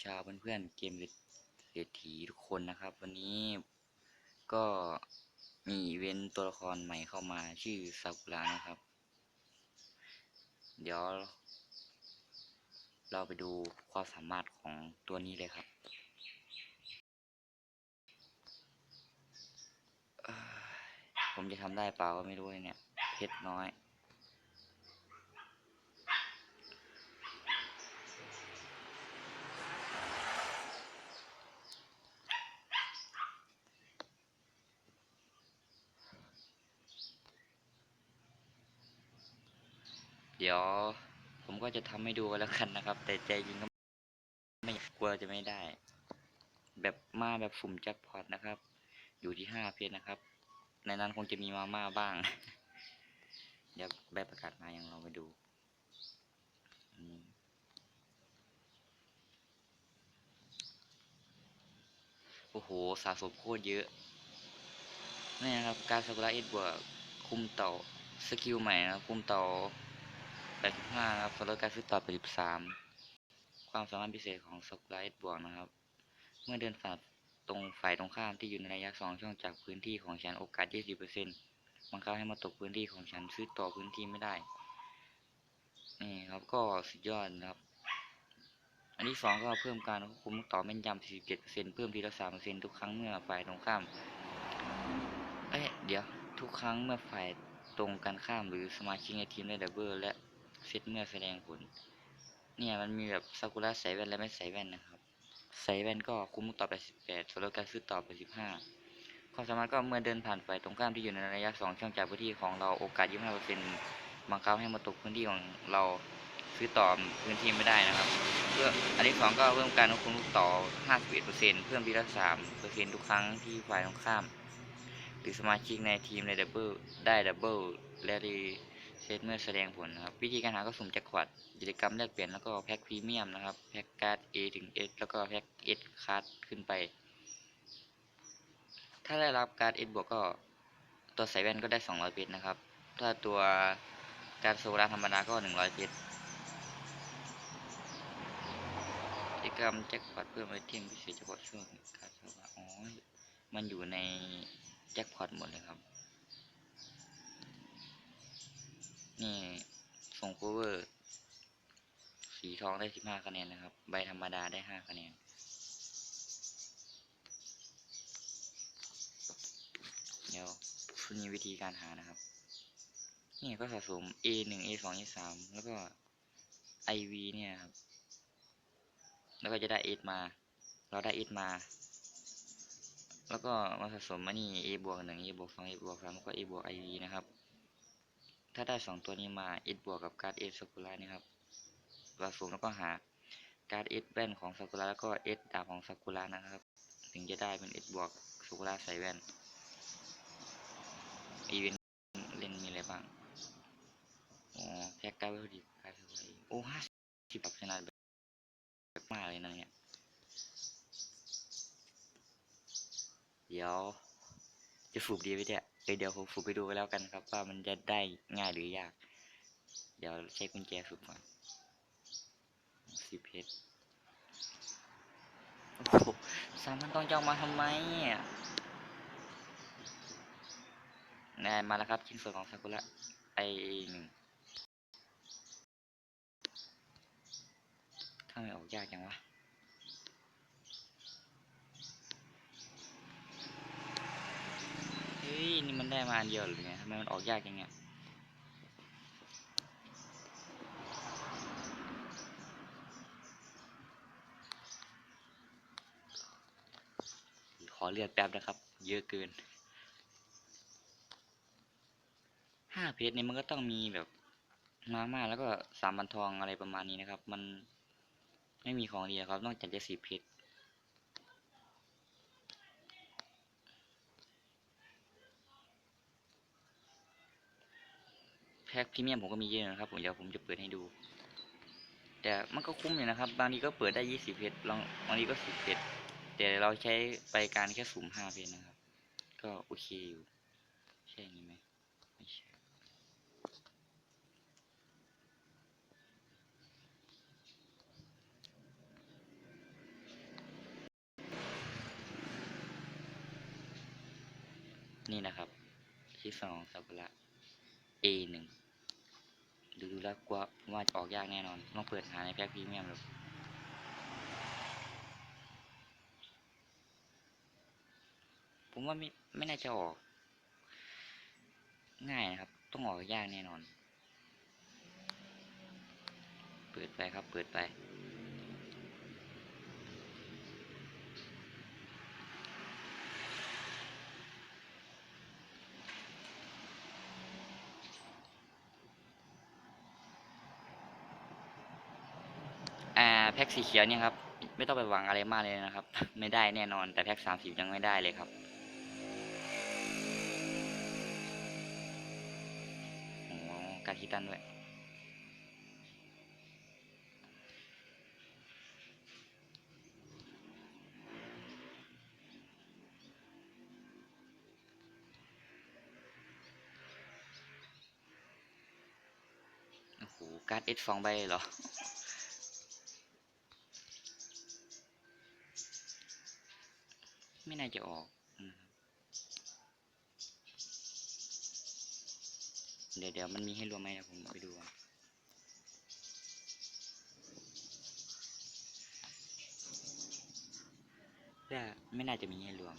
ชาวเพื่อนๆเกมเศรษฐีทุกคนนะครับ วันนี้ก็มีอีเวนต์ตัวละครใหม่เข้ามาชื่อซากุระนะครับ เดี๋ยวเราไปดูความสามารถของตัวนี้เลยครับผมจะทำได้เปล่าก็ไม่รู้เนี่ยเพชรน้อย เดี๋ยวผมก็จะทำให้ดูแล้วกันนะครับ แต่ใจจริงก็ไม่กลัวจะไม่ได้ แบบมาแบบสุ่มแจ็คพอตนะครับ อยู่ที่ห้าเพชรนะครับ ในนั้นคงจะมีมาม่าบ้าง เดี๋ยวใบบประกาศมายังเราไปดูโอ้โห สะสมโคตรเยอะ นี่นะครับ การสกุระเอ็ดบวกคุมเต่า สกิลใหม่นะคุมเต่า 85ครับลการซื้อต่อ83ความสามารถพิเศษของสกุลาเอ็ดบวกนะครับ เมื่อเดินฝ่าตรงฝ่ายตรงข้ามที่อยู่ในระยะ 2 ช่องจากพื้นที่ของฉันโอกาส 20%บังคับให้มาตกพื้นที่ของฉันซื้อต่อพื้นที่ไม่ได้ นี่ครับก็สุดยอดนะครับ อันที่สองก็เพิ่มการควบคุมต่อแม่นยำ47%เพิ่มทีละ3%ทุกครั้งเมื่อฝ่ายตรงข้าม เอ๊ะเดี๋ยวทุกครั้งเมื่อฝ่ายตรงกันข้ามหรือสมาชิกในทีมได้ดับเบิลและ เซตเมื่อแสดงผล เนี่ยมันมีแบบซากุระใส่แว่นและไม่ใส่แว่นนะครับ ใส่แว่นก็คุ้มต่อไป18ส่วนลดการซื้อต่อไป15ความสามารถก็เมื่อเดินผ่านฝ่ายตรงข้ามที่อยู่ในระยะ2ช่องจากพื้นที่ของเราโอกาส25%บังคับให้มาตกพื้นที่ของเราซื้อต่อพื้นที่ไม่ได้นะครับ เพื่ออันที่สองก็เพิ่มการควบคุมลูกต่อ51%เซ็นเพิ่มทีละ3%ทุกครั้งที่ฝ่ายตรงข้ามหรือสมาชิกในทีมในดับเบิลได้ดับเบิลและรี ตเมื่อแสดงผลนะครับ วิธีการหาก็สุ่มแจ็คพอตกิจกรรมแลกเปลี่ยนแล้วก็แพ็คพรีเมียมนะครับ แพ็คการ์ด A ถึง S แล้วก็แพ็ค S คัร์ดขึ้นไป ถ้าได้รับการ์ด S บวกก็ตัวใส่แว่นก็ได้ 200เพชรนะครับ ถ้าตัวการโซลาธรรมดาก็ 100เพชรกิจกรรมแจ็คพอตเพิ่มไอเทมพิเศษเฉพาะช่วงการโซลาอ๋อ มันอยู่ในแจ็คพอตหมดเลยครับ นี่ส่งโคเวอร์ สีทองได้สิบห้าคะแนนนะครับ ใบธรรมดาได้ห้าคะแนน เดี๋ยวคุณมีวิธีการหานะครับ นี่ก็สะสม A หนึ่ง A สอง A สามแล้วก็ IV เนี่ยครับ แล้วก็จะได้ S มา เราได้ S มา แล้วก็มาสะสมอันนี้ a บวกหนึ่ง a บวกสอง a บวกสามแล้วก็ a บวก iv นะครับ ถ้าได้สองตัวนี้มา s บวกกับการ์ด s ซากุระนี่ครับสะสมแล้วก็หาการ์ด s แว่นของซากุระแล้วก็ s ดาบของซากุระนะครับ ถึงจะได้เป็น s บวกซากุระใส่แว่นอีเวนต์เล่นมีอะไรบ้างอ๋อแพ็กการ์ดวัตถุดิบการ์ดซากุรโอ้ห้าสิบแบบชนะแบบมากเลยนะเนี่ยเดี๋ยว จะฝูบดีไหมเนี่ยเอ้ยเดี๋ยวผมฝูบไปดูกันแล้วกันครับ ว่ามันจะได้ง่ายหรือยาก เดี๋ยวใช้กุญแจฝึกก่อนสิบเพชรโอ้โหสามพันต้องจะเอามาทำไมอะได้มาแล้วครับชิ้นส่วนของซากุระไอหนึ่งถ้าไม่ออกยากจังวะ เฮ้ ยนี่มันได้มาอันเดียวหรือไงทำไมมันออกยากอย่างเงี้ยขอเลือกแป๊บนะครับ เยอะเกินห้าเพจเนี่ยมันก็ต้องมีแบบมาม่าแล้วก็สามบันทองอะไรประมาณนี้นะครับ มันไม่มีของดีอะครับ นอกจากจะสิบเพจ แพ็กพรีเมียมผมก็มีเยอะนะครับผมเดี๋ยวผมจะเปิดให้ดู แต่มันก็คุ้มอยู่นะครับ บางทีก็เปิดได้ยี่สิบเพชรบางทีก็สิบเพชรแต่เราใช้ไปการแค่สุ่มห้าเพชรนะครับ ก็โอเคอยู่ใช่ไหมไม่ใช่นี่นะครับที่สองสับละ A หนึ่ง ดูดูแล้วกลัวว่าจะออกยากแน่นอน ต้องเปิดหาในแพ็คพรีเมียมหรือผมว่าไม่ไม่น่าจะออก ง่ายนะครับ ต้องออกยากแน่นอน เปิดไปครับ เปิดไป อ่าแพ็ก สีเขียวเนี่ยครับ ไม่ต้องไปหวังอะไรมากเลยนะครับ ไม่ได้แน่นอนแต่แพ็กสามสิบยังไม่ได้เลยครับ โอ้การคิดตันด้วยโอ้โหการ์ดเอสสองใบเหรอ ไม่ น่าจะออก เดี๋ยวเดี๋ยวมันมีให้รวมไหมเดี๋ยวผมไปดูก่อนแต่ไม่น่าจะมีให้รวม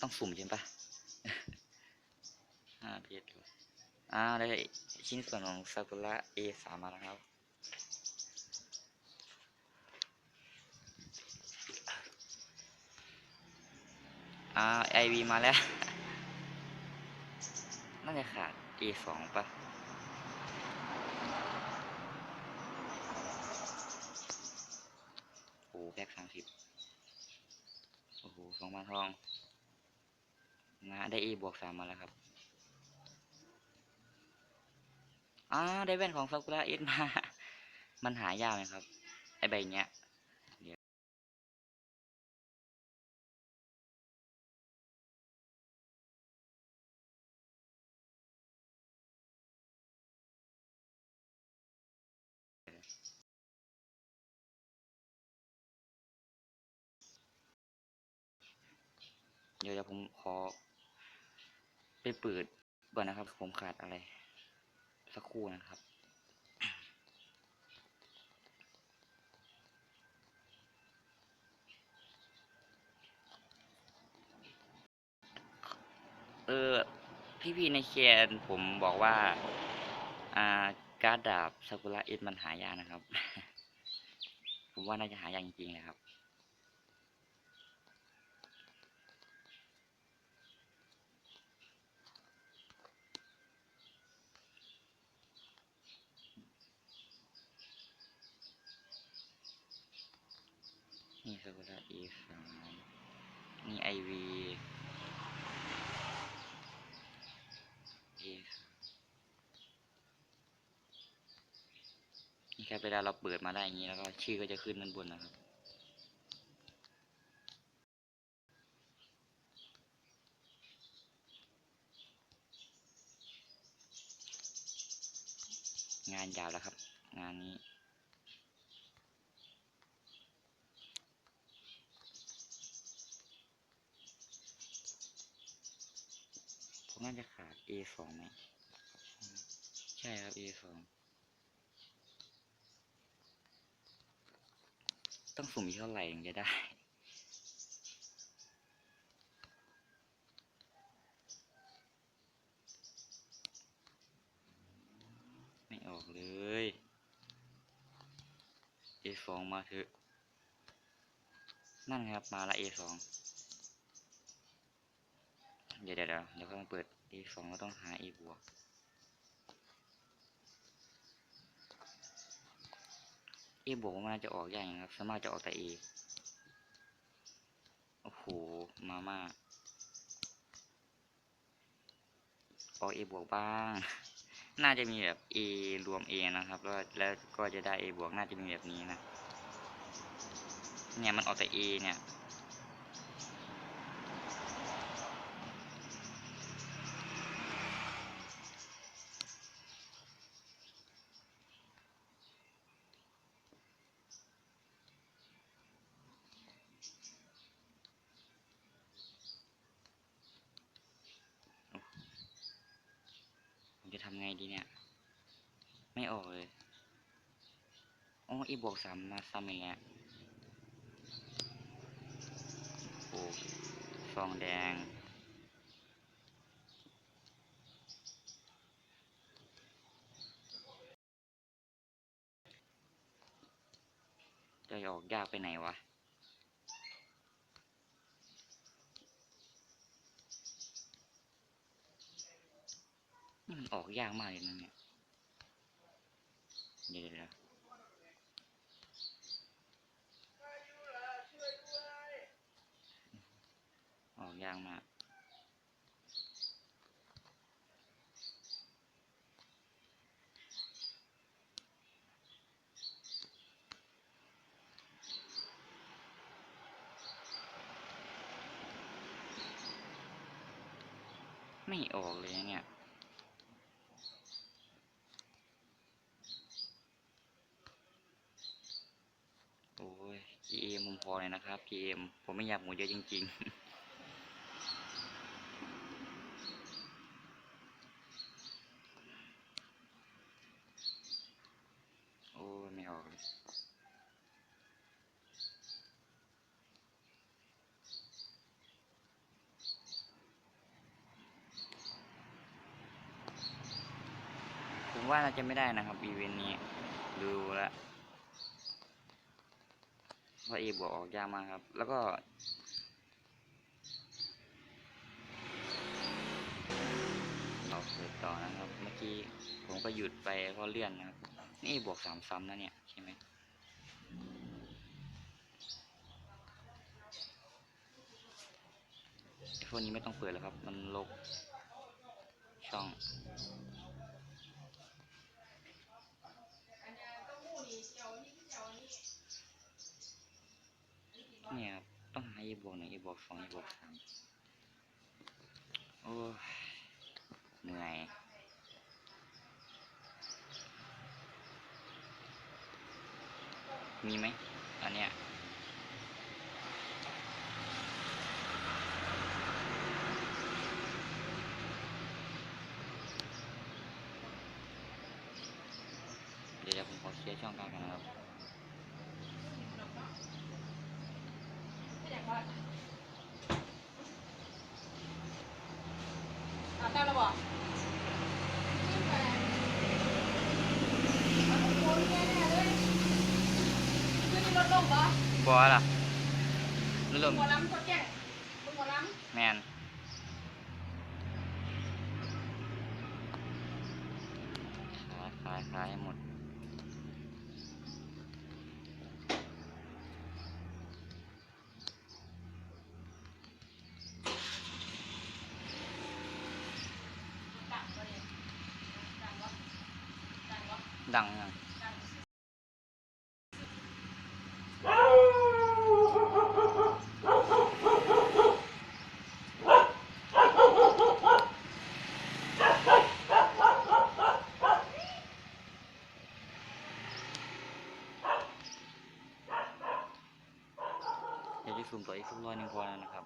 ต้องสุ่มใช่ปะห้าเพชรเลยอ่าได้ชิ้นส่วนของซากุระ A สามมาแล้วครับ อ่าไอวีมาแล้ว น่าจะขาด A สองปะโอ้แพ็กสามสิบโอ้โหสองพันทองนะได้ A บวกสามมาแล้วครับอ่าได้แว่นของซากุระเอสมา มันหายากไหมครับ ไอใบเนี้ย ดี๋ยวเดี๋ยวผมขอ ไปเปิดก่อนนะครับ ผมขาดอะไร สักครู่นะครับเออพี่ๆในแคนผมบอกว่า อ่า การ์ดดาบซากุระเอสมันหายากนะครับ ผมว่าน่าจะหายากจริงๆนะครับ นี่ซากุระอสามนี่ไอวีนี่ครับเวลาเราเปิดมาได้อย่างนี้แล้วก็ชื่อก็จะขึ้นด้านบนนะครับ งานยาวแล้วครับ งานนี้ ผม น่าจะขาด A สองไหมใช่ครับ A สองต้องสุ่มอีกเท่าไหร่ถึงจะได้ไม่ออกเลย A สองมาเถอะ นั่นครับ มาละ A สองเดี๋ยวเดี๋ยวเดี๋ยวเดี๋ยวต้องเปิด A สองก็ต้องหา A บวก A บวกมันน่าจะออกอย่างครับสามารถจะออกแต่ A โอ้โห มาม่า ออก A บวกบ้าง น่าจะมีแบบ A รวม A นะครับ แล้วแล้วก็จะได้ A บวก น่าจะมีแบบนี้นะ เนี่ยมันออกแต่ A เนี่ย ทำไงดีเนี่ย ไม่ออกเลยอ๋ออีบวกสามมาซ้ำอีกแล้วโอ้ฟองแดง จะออกยากไปไหนวะ นี่มันออก ยากมากเลยนะเนี่ยเดี๋ยวเดี๋ยวออกยากมากไม่ออกเลยเนี่ย โอ้ย GM มุมพ อเลยนะครับ GM ผมไม่อยากหมูเยอะจริงๆโอ้ไม่ออกผมว่าน่าจะไม่ได้นะครับอีเวนต์นี้ดูแลว เพราะเอบวกออกยากมากครับ แล้วก็เราเปิดต่อนะครับ เมื่อกี้ผมก็หยุดไปเพราะเลื่อนนะครับ นี่บวกสามซ้ำนะเนี่ย ใช่ไหมพวกนี้ไม่ต้องเปิดแล้วครับ มันลกช่อง เนี่ยครับต้ อีบวกหนึ่งอีบวกสองอีบวกสามโอ้เหนื่อยมีไหมอันเนี้ยเดี๋ยวเดี๋ยวผมขอเคลียร์ช่องกลางกันนะครับ อาบน้ำแล้วบ่ขึ้นรถลงบ่บอล่ะนุ่ลมหัวล้ำเขาแจ้งมึงหัวล้แมนขายขายขายให้หมดำดังบ่เนี่ยดังบ่ดังบ่ ดังยัง ดัง เดี๋ยวจะซูมตัวอีกสักร้อยหนึ่งพอแล้วนะครับ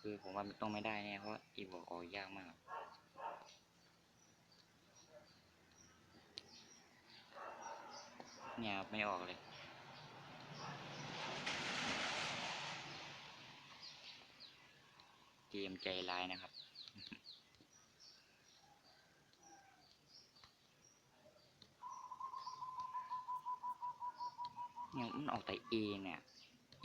คือ ผมว่ามันต้องไม่ได้แน่เพราะอีบอกออกยากมากเนี่ยไม่ออกเลยเกมใจร้ายนะครับ เนี่ยมันออกแต่ A เนี่ย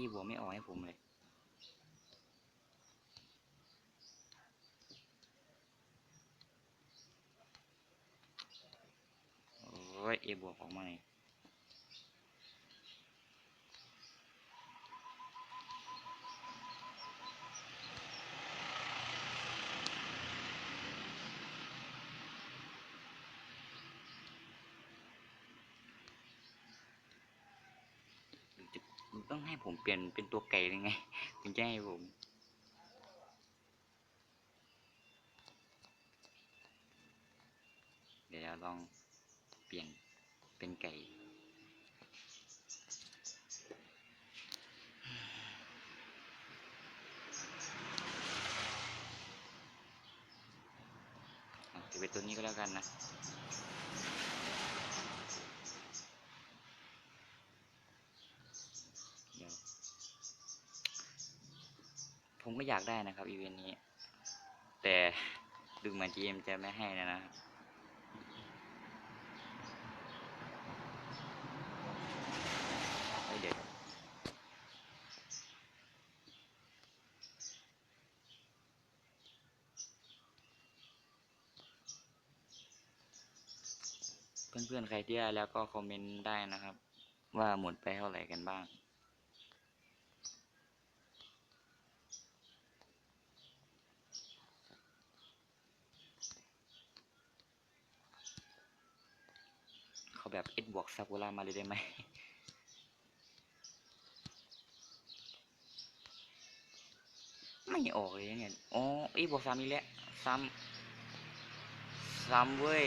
E บวกไม่ออกให้ผมเลย โอ้ย A บวกออกมาต้องให้ผมเปลี่ยนเป็นตัวไก่เลยไงถึงจะให้ผมเดี๋ยวเราลองเปลี่ยน เป็นไก่เอาจะไปตัวนี้ก็แล้วกันนะเดี๋ยวผมก็อยากได้นะครับอีเวนต์นี้ แต่ดูเหมือน GM จะไม่ให้นะนะครับเฮ้ยเดี๋ยว เพื่อนๆใครที่ได้แล้วก็คอมเมนต์ได้นะครับ ว่าหมดไปเท่าไหร่กันบ้าง เขาแบบเอ็ดบวกซากุระมาเลยได้ไหมไม่ออกเลยเนี่ย อ๋ออ็ดบวกซ้ำอีกแล้ว ซ้ำ ซ้ำเว้ย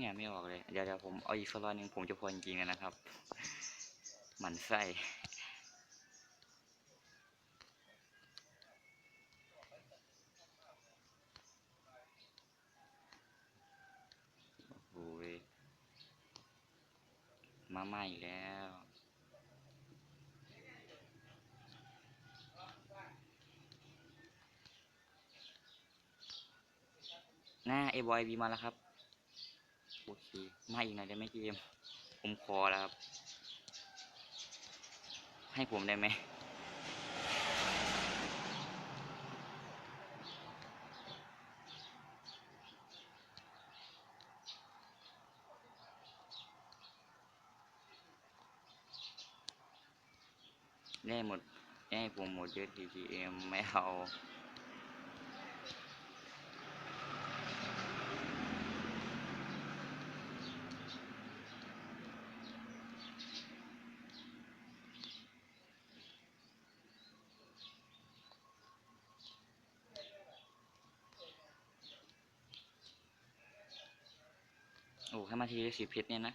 เนี่ยไม่ออกเลย เดี๋ยวเดี๋ยวผมเอาอีกสักรอบหนึ่งผมจะพอจริงๆนะครับ หมันไส้โอ้โหยมาใหม่แล้วหน้าเอบอยบีมาแล้วครับ อเค มาอีกหน่อยได้ไหมเกม ผมขอแล้วครับ ให้ผมได้ไหมได้หมดได้ผมหมดเยอะ TGM ไม่เอา ให้มาทีสิบเพชรเนี่ยนะ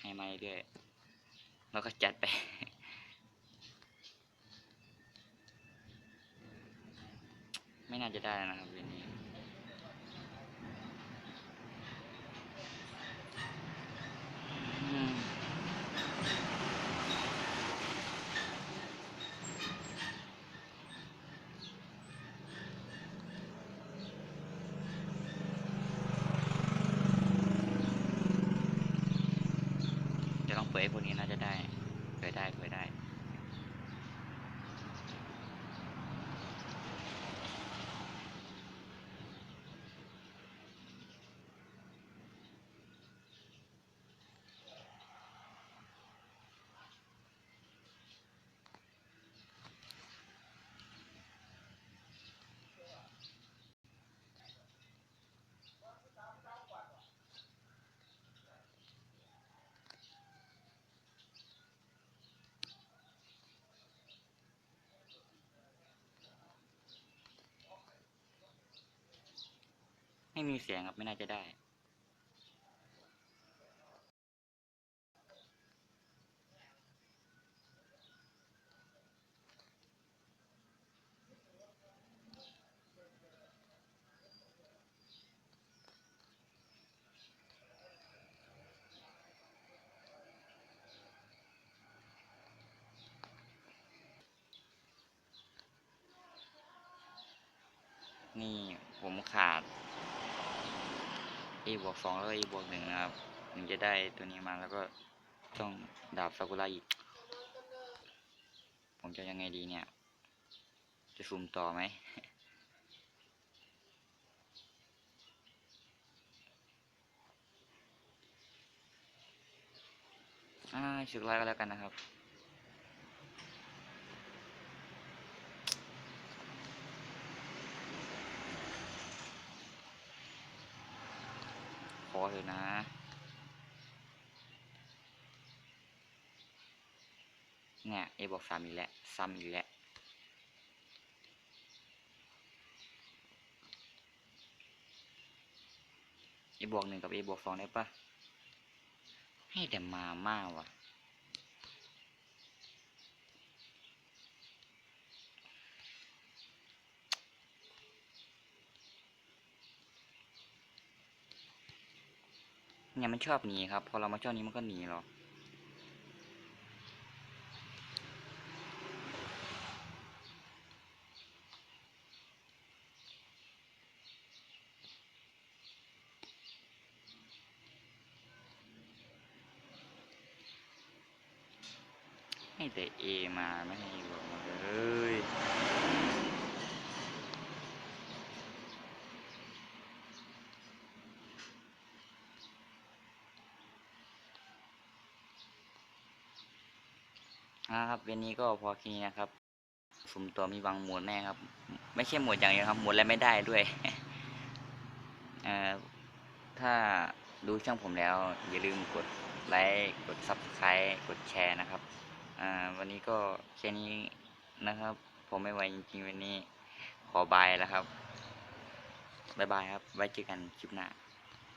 ให้มาเรื่อยๆแล้วก็จัดไป ไม่น่าจะได้นะครับเรื่องนี้ อืม เดี๋ยวลอไอ้พวกนี้น่าจะได้เปิดได้เปิดได้ ไม่มีเสียงครับไม่น่าจะได้ นี่ผมขาด a บวกสองแล้วก็ a บวกหนึ่งนะครับถึงจะได้ตัวนี้มาแล้วก็ต้องดาบซากุระอีก ผมจะยังไงดีเนี่ย จะสุ่มต่อไหมอ่าสึกไล่ก็แล้วกันนะครับ อเถอะนะ เนี่ยเอบอกซ้ำอีกแล้วซ้ำอีกแล้วเอบวกหนึ่งกับเอบวกสองได้ปะให้แต่มาม่าว่ะ เนี่ยมันชอบหนีครับ พอเรามาช่องนี้มันก็หนีหรอกให้แต่เอมาไม่ให้บอกมาเลย นะครับเวันนี้ก็พอแค่นี้นะครับสุ่มตัวมีบางหมวดแน่ครับ ไม่ใช่หมวดอย่างเดียวครับหมวดอะไรไม่ได้ด้วยเอ่อถ้าดูช่องผมแล้ว อย่าลืมกดไลค์กด Subscribe กดแชร์นะครับอ่วันนี้ก็แค่นี้นะครับ ผมไม่ไหวจริงๆวันนี้ขอบายแล้วครับบายบายครับ ไว้เจอกันคลิปหน้า